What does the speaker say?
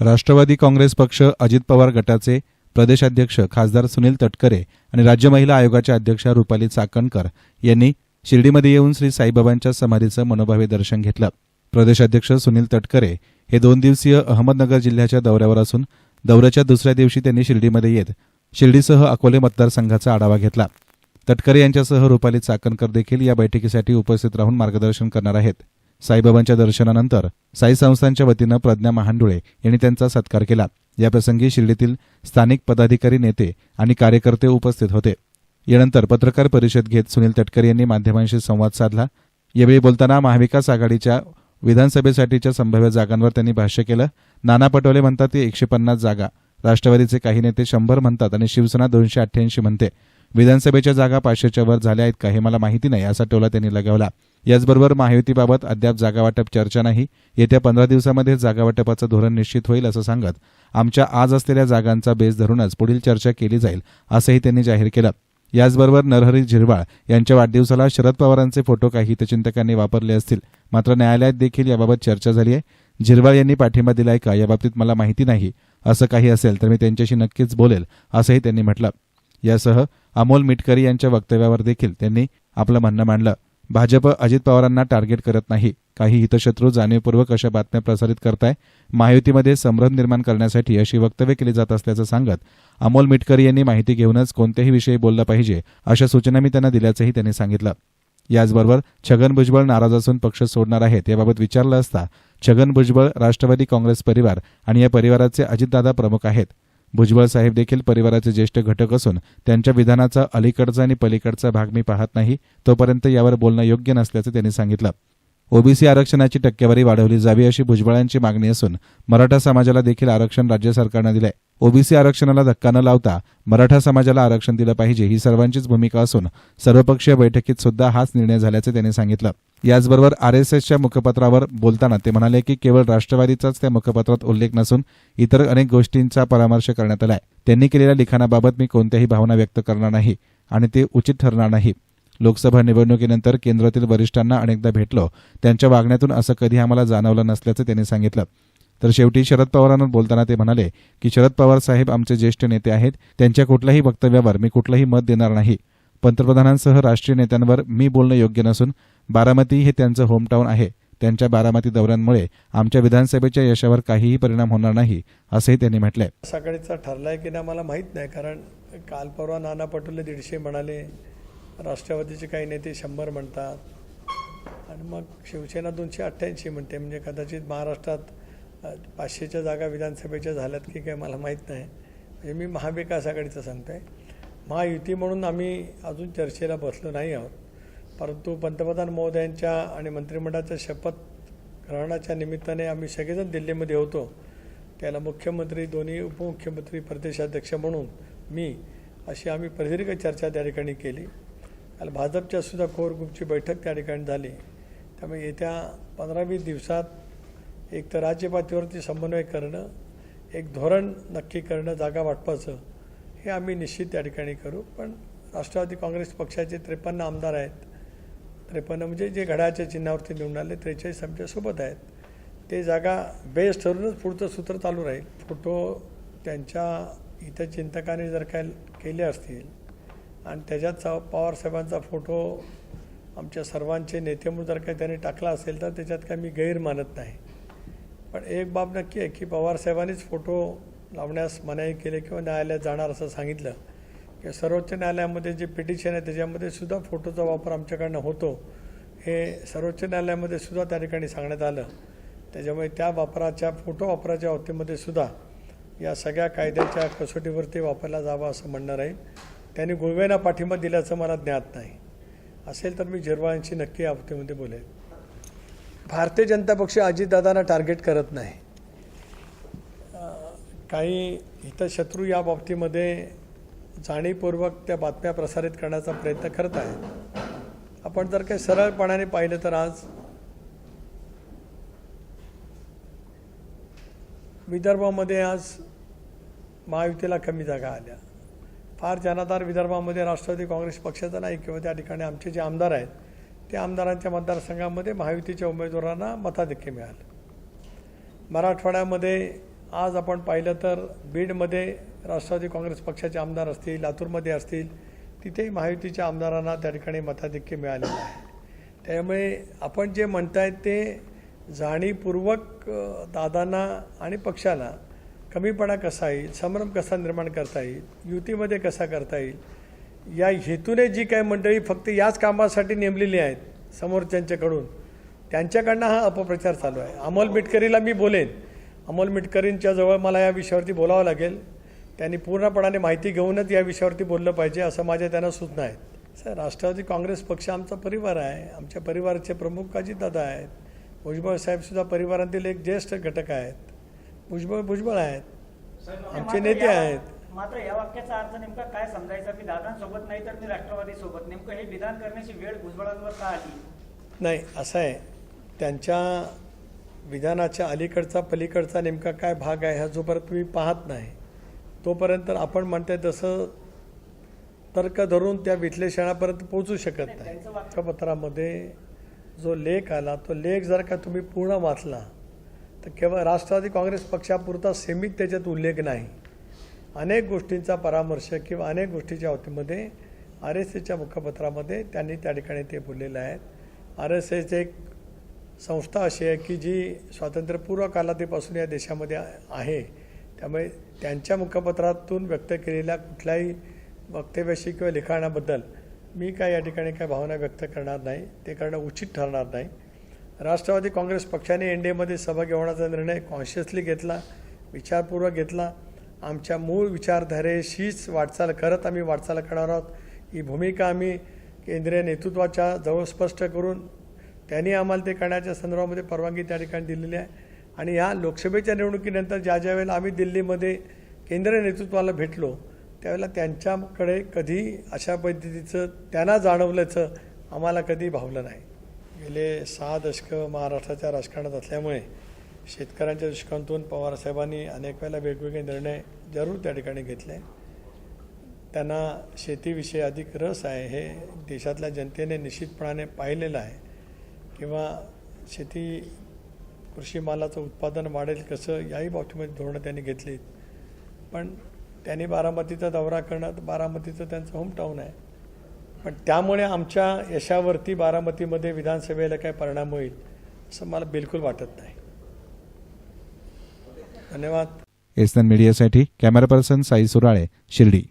राष्ट्रवादी काँग्रेस पक्ष अजित पवार गटाचे प्रदेशाध्यक्ष खासदार सुनील तटकरे आणि राज्य महिला आयोगाच्या अध्यक्षा रुपाली चाकणकर यांनी शिर्डीमध्ये येऊन श्री साईबाबांच्या समाधीचं मनोभावे दर्शन घेतलं. प्रदेशाध्यक्ष सुनील तटकरे हे दोन दिवसीय अहमदनगर जिल्ह्याच्या दौऱ्यावर असून दौऱ्याच्या दुसऱ्या दिवशी त्यांनी शिर्डीमध्ये येत शिर्डीसह अकोले मतदारसंघाचा आढावा घेतला. तटकरे यांच्यासह रुपाली चाकणकर देखील या बैठकीसाठी उपस्थित राहून मार्गदर्शन करणार आहेत. साईबाबांच्या दर्शनानंतर साई संस्थांच्या वतीनं प्रज्ञा महांडुळे यांनी त्यांचा सत्कार केला. याप्रसंगी शिर्डीतील स्थानिक पदाधिकारी नेते आणि कार्यकर्ते उपस्थित होते. यानंतर पत्रकार परिषद घेत सुनील तटकरे यांनी माध्यमांशी संवाद साधला. यावेळी बोलताना महाविकास आघाडीच्या विधानसभेसाठीच्या संभाव्य जागांवर त्यांनी भाष्य केलं. नाना पटोले म्हणतात ते एकशे पन्नास जागा. राष्ट्रवादीचे काही नेते शंभर म्हणतात आणि शिवसेना दोनशे अठ्ठ्याऐंशी म्हणते. विधानसभेच्या जागा पाचशेच्या वर झाल्या आहेत का हे मला माहिती नाही असा टोला त्यांनी लगावला. याचबरोबर महायुतीबाबत अद्याप जागावाटप चर्चा नाही. येत्या पंधरा दिवसामध्ये जागावाटपाचं धोरण निश्चित होईल असं सांगत आमच्या आज असलेल्या जागांचा बेस धरूनच पुढील चर्चा केली जाईल असंही त्यांनी जाहीर केलं. याचबरोबर नरहरी झिरवाळ यांच्या वाढदिवसाला शरद पवारांचे फोटो काही हितचिंतकांनी वापरले असतील. मात्र न्यायालयात देखील याबाबत चर्चा झाली आहे. झिरवाळ यांनी पाठिंबा दिलाय का याबाबतीत मला माहिती नाही. असं काही असेल तर मी त्यांच्याशी नक्कीच बोलेल असंही त्यांनी म्हटलं. यासह अमोल मिटकरी यांच्या वक्तव्यावर देखील त्यांनी आपलं म्हणणं मांडलं. भाजप अजित पवारांना टार्गेट करत नाही. काही हितशत्रू जाणीवपूर्वक अशा बातम्या प्रसारित करताय. महायुतीमध्ये संभ्रम निर्माण करण्यासाठी अशी वक्तव्य केली जात असल्याचं सांगत अमोल मिटकरी यांनी माहिती घेऊनच कोणत्याही विषयी बोललं पाहिजे अशा सूचना मी त्यांना दिल्याचंही त्यांनी सांगितलं. याचबरोबर छगन भुजबळ नाराज असून पक्ष सोडणार आहेत याबाबत विचारलं असता छगन भुजबळ राष्ट्रवादी काँग्रेस परिवार आणि या परिवाराचे अजितदादा प्रमुख आहेत. भुजबळ साहेब देखील परिवाराचे ज्येष्ठ घटक असून त्यांच्या विधानाचा अलीकडचा आणि पलीकडचा भाग मी पाहत नाही तोपर्यंत यावर बोलणं योग्य नसल्याचं त्यांनी सांगितलं. ओबीसी आरक्षणाची टक्केवारी वाढवली जावी अशी भुजबळांची मागणी असून मराठा समाजाला देखील आरक्षण राज्य सरकारनं दिलंय. ओबीसी आरक्षणाला धक्का न लावता मराठा समाजाला आरक्षण दिलं पाहिजे ही सर्वांचीच भूमिका असून सर्वपक्षीय बैठकीत सुद्धा हाच निर्णय झाल्याचं त्यांनी सांगितलं. याचबरोबर आरएसएसच्या मुखपत्रावर बोलताना ते म्हणाले की केवळ राष्ट्रवादीचाच त्या मुखपत्रात उल्लेख नसून इतर अनेक गोष्टींचा परामर्श करण्यात आलाय. त्यांनी केलेल्या लिखाणाबाबत मी कोणत्याही भावना व्यक्त करणार नाही आणि ते उचित ठरणार नाही. लोकसभा निवडणुकीनंतर केंद्रातील वरिष्ठांना अनेकदा भेटलो. त्यांच्या वागण्यातून असं कधी आम्हाला जाणवलं नसल्याचं त्यांनी सांगितलं. तर शेवटी शरद पवारांना बोलताना ते म्हणाले की शरद पवार साहेब आमचे ज्येष्ठ नेते आहेत. त्यांच्या कुठल्याही वक्तव्यावर मी कुठलंही मत देणार नाही. पंतप्रधानांसह राष्ट्रीय नेत्यांवर मी बोलणं योग्य नसून बारामती हे त्यांचं होमटाऊन आहे. त्यांच्या बारामती दौऱ्यांमुळे आमच्या विधानसभेच्या यशावर काहीही परिणाम होणार नाही असंही त्यांनी म्हटलंय. सकाळीचा ठरलाय आहे की नाही मला माहीत नाही. कारण काल परवा नाना पटोले दीडशे म्हणाले राष्ट्रवादीचे काही नेते शंभर म्हणतात. आणि मग शिवसेना दोनशे अठ्ठ्याऐंशी म्हणते. म्हणजे कदाचित महाराष्ट्रात पाचशेच्या जागा विधानसभेच्या झाल्यात की काय मला माहीत नाही. म्हणजे मी महाविकास आघाडीचं सांगतो आहे महायुती म्हणून आम्ही अजून चर्चेला बसलो नाही आहोत. परंतु पंतप्रधान महोदयांच्या आणि मंत्रिमंडळाच्या शपथ ग्रहणाच्या निमित्ताने आम्ही सगळेजण दिल्लीमध्ये होतो. त्याला मुख्यमंत्री दोन्ही उपमुख्यमंत्री प्रदेशाध्यक्ष म्हणून मी अशी आम्ही प्रदीर्घ चर्चा त्या ठिकाणी केली. काल भाजपच्या सुद्धा कोर ग्रुपची बैठक त्या ठिकाणी झाली. त्यामुळे येत्या पंधरा वीस दिवसात एक तर राज्य पातळीवरती समन्वय करणं एक धोरण नक्की करणं जागा वाटपाचं हे आम्ही निश्चित त्या ठिकाणी करू. पण राष्ट्रवादी काँग्रेस पक्षाचे त्रेपन्न आमदार आहेत. त्रेपन्न म्हणजे जे घड्याळच्या चिन्हावरती निवडून आले त्रेचाळीस आमच्यासोबत आहेत. ते जागा बेस ठरूनच पुढचं सूत्र चालू राहील. फोटो त्यांच्या इतर चिंतकाने जर काय केले असतील आणि त्याच्यात पवारसाहेबांचा फोटो आमच्या सर्वांचे नेते म्हणून जर काही त्यांनी टाकला असेल तर त्याच्यात काही मी गैर मानत नाही. पण एक बाब नक्की आहे की पवारसाहेबांनीच फोटो लावण्यास मनाई केले किंवा न्यायालयात जाणार असं सांगितलं. की सर्वोच्च न्यायालयामध्ये जे पिटिशन आहे त्याच्यामध्ये सुद्धा फोटोचा वापर आमच्याकडनं होतो. हे सर्वोच्च न्यायालयामध्ये सुद्धा त्या ठिकाणी सांगण्यात आलं. त्याच्यामुळे त्या वापराच्या फोटो वापराच्या बाबतीमध्ये सुद्धा या सगळ्या कायद्याच्या कसोटीवरती वापरला जावा असं म्हणणं राहील. त्यांनी गुळवेना पाठिंबा दिल्याचं मला ज्ञात नाही. असेल तर मी झिरवाळांशी नक्की या बाबतीमध्ये बोलेल भारतीय जनता पक्ष अजितदादांना टार्गेट करत नाही. काही हितशत्रू या बाबतीमध्ये जाणीवपूर्वक त्या बातम्या प्रसारित करण्याचा प्रयत्न करत आहेत. आपण जर काही सरळपणाने पाहिलं तर आज विदर्भामध्ये आज महायुतीला कमी जागा आल्या. फार जनाधार विदर्भामध्ये राष्ट्रवादी काँग्रेस पक्षाचा नाही किंवा त्या ठिकाणी आमचे जे आमदार आहेत त्या आमदारांच्या मतदारसंघामध्ये महायुतीच्या उमेदवारांना मताधिक्य मिळालं. मराठवाड्यामध्ये आज आपण पाहिलं तर बीडमध्ये राष्ट्रवादी काँग्रेस पक्षाचे आमदार असतील लातूरमध्ये असतील तिथेही महायुतीच्या आमदारांना त्या ठिकाणी मताधिक्य मिळालेलं आहे. त्यामुळे आपण जे म्हणतायत ते जाणीवपूर्वक दादांना आणि पक्षाला कमीपणा कसा येईल संभ्रम कसा निर्माण करता येईल युतीमध्ये कसा करता येईल या हेतूने जी काही मंडळी फक्त याच कामासाठी नेमलेली आहेत समोरच्यांच्याकडून त्यांच्याकडनं हा अपप्रचार चालू आहे. अमोल मिटकरीला मी बोलेन. अमोल मिटकरींच्या जवळ मला या विषयावरती बोलावं लागेल. त्यांनी पूर्णपणाने माहिती घेऊनच या विषयावरती बोललं पाहिजे असं माझ्या त्यांना सूचना आहेत. सर राष्ट्रवादी काँग्रेस पक्ष आमचा परिवार आहे. आमच्या परिवाराचे प्रमुख काजीदादा आहेत. भुजबळ साहेबसुद्धा परिवारातील एक ज्येष्ठ घटक आहेत. भुजबळ भुजबळ आहेत. आमचे मात्र नेते आहेत. मात्र या वाक्याचा अर्थ नेमका काय समजायचा? की दादांसोबत नाही तर मी राष्ट्रवादी सोबत नेमकं हे विधान करण्याची वेळ भुजबळांवर का आली? नाही असं आहे. त्यांच्या विधानाच्या अलीकडचा पलीकडचा नेमका काय भाग आहे हा जोपर्यंत तुम्ही पाहत नाही तोपर्यंत आपण म्हणताय तसं तर्क धरून त्या विश्लेषणापर्यंत पोहोचू शकत नाही पत्रामध्ये जो लेख आला तो लेख जर का तुम्ही पूर्ण वाचला तर केवळ राष्ट्रवादी काँग्रेस पक्षापुरता सीमित त्याच्यात उल्लेख नाही. अनेक गोष्टींचा परामर्श किंवा अनेक गोष्टीच्या बाबतीमध्ये आर एस एसच्या मुखपत्रामध्ये त्यांनी त्या ठिकाणी ते बोललेलं आहे आर एस एस एक संस्था अशी आहे की जी स्वातंत्र्यपूर्व कालावधीपासून या देशामध्ये आहे. त्यामुळे त्यांच्या मुखपत्रातून व्यक्त केलेल्या कुठल्याही वक्तव्याशी किंवा लिखाणाबद्दल मी काय या ठिकाणी काय भावना व्यक्त करणार नाही ते करणं उचित ठरणार नाही. राष्ट्रवादी काँग्रेस पक्षाने एन डी एमध्ये सहभागी होण्याचा निर्णय कॉन्शियसली घेतला विचारपूर्वक घेतला. आमच्या मूळ विचारधारेशीच वाटचाल करत आम्ही वाटचाल करणार आहोत. ही भूमिका आम्ही केंद्रीय नेतृत्वाच्या जवळ स्पष्ट करून त्यांनी आम्हाला ते करण्याच्या संदर्भामध्ये परवानगी त्या ठिकाणी दिलेली आहे. आणि ह्या लोकसभेच्या निवडणुकीनंतर ज्या ज्या वेळेला आम्ही दिल्लीमध्ये केंद्रीय नेतृत्वाला भेटलो त्यावेळेला त्यांच्याकडे कधी अशा पद्धतीचं त्यांना जाणवल्याचं आम्हाला कधी भावलं नाही. गेले सहा दशकं महाराष्ट्राच्या राजकारणात असल्यामुळे शेतकऱ्यांच्या दृष्टिकोनातून पवारसाहेबांनी अनेक वेळेला वेगवेगळे निर्णय जरूर त्या ठिकाणी घेतले. त्यांना शेतीविषयी अधिक रस आहे हे देशातल्या जनतेने निश्चितपणाने पाहिलेलं आहे. किंवा शेती कृषी मालाचं उत्पादन वाढेल कसं याही बाबतीमध्ये धोरणं त्यांनी घेतलीत. पण त्यांनी बारामतीचा दौरा करणं बारामतीचं त्यांचं होमटाऊन आहे. पण त्यामुळे आमच्या यशावरती बारामतीमध्ये विधानसभेला काय परिणाम होईल असं मला बिलकुल वाटत नाही. धन्यवाद. एसन मीडियासाठी कॅमेरा पर्सन साई सुराळे शिर्डी.